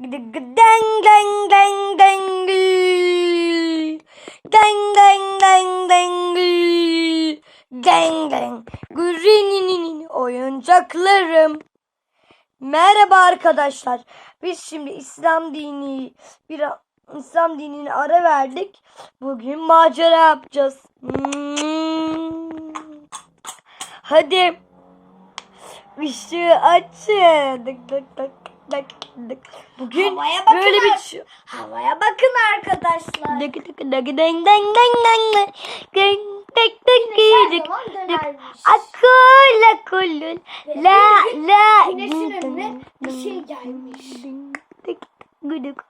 Deng deng deng. Deng deng deng deng gü. Deng deng. Gürününün oyuncaklarım. Merhaba arkadaşlar. Biz şimdi İslam dini bir İslam dinini ara verdik. Bugün macera yapacağız. Hmm. Hadi. Işığı açın. Dık dık dık dık dık. Bugün Havaya bakın böyle bir ç- Havaya bakın arkadaşlar. dık dık dık deng deng deng deng deng. Deng dık dık dık dık. Akul akulul. La la. Güneşin önüne bir şey gelmiş. Dık gıdık.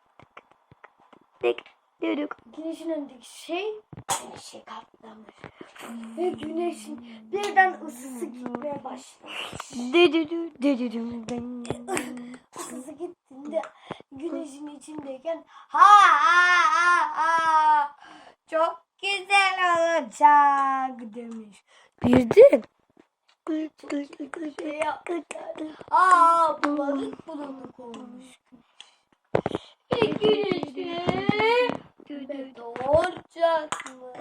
Dık gıdık. Güneşin önündeki şey güneşe katlamış. Ve güneşin birden ısısı gitmeye başlamış. Düdüdü düdüdü deng. Isısı gittiğinde güneşin içindeyken ha ha ha ha çok güzel olacak demiş. Birdi. Şey. Aa bulanık bulanık olmuş. Güneşi güne doğacakmış.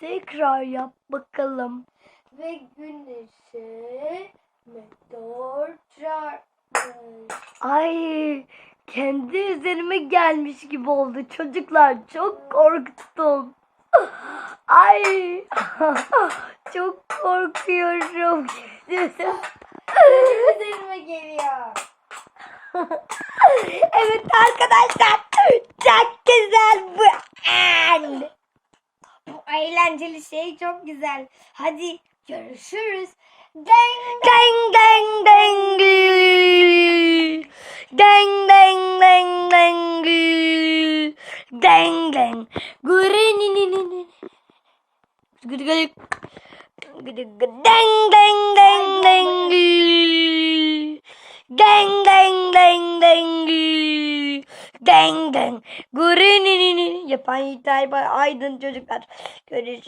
Tekrar yap bakalım. Ve güneşe. Ay kendi üzerime gelmiş gibi oldu çocuklar. Çok korktum. Ay çok korkuyorum. Üzerime geliyor. evet arkadaşlar çok güzel bu an. Bu eğlenceli şey çok güzel. Hadi görüşürüz. Deng Deng deng deng gü. Deng deng deng deng gü. Deng deng. Gürününününün. Gıdı gıdı. Gıdı gıdı. Deng deng deng deng. Deng deng deng deng. Deng deng. Gürünününün. Yapan Yiğit Aydın çocuklar. Görüşürüz.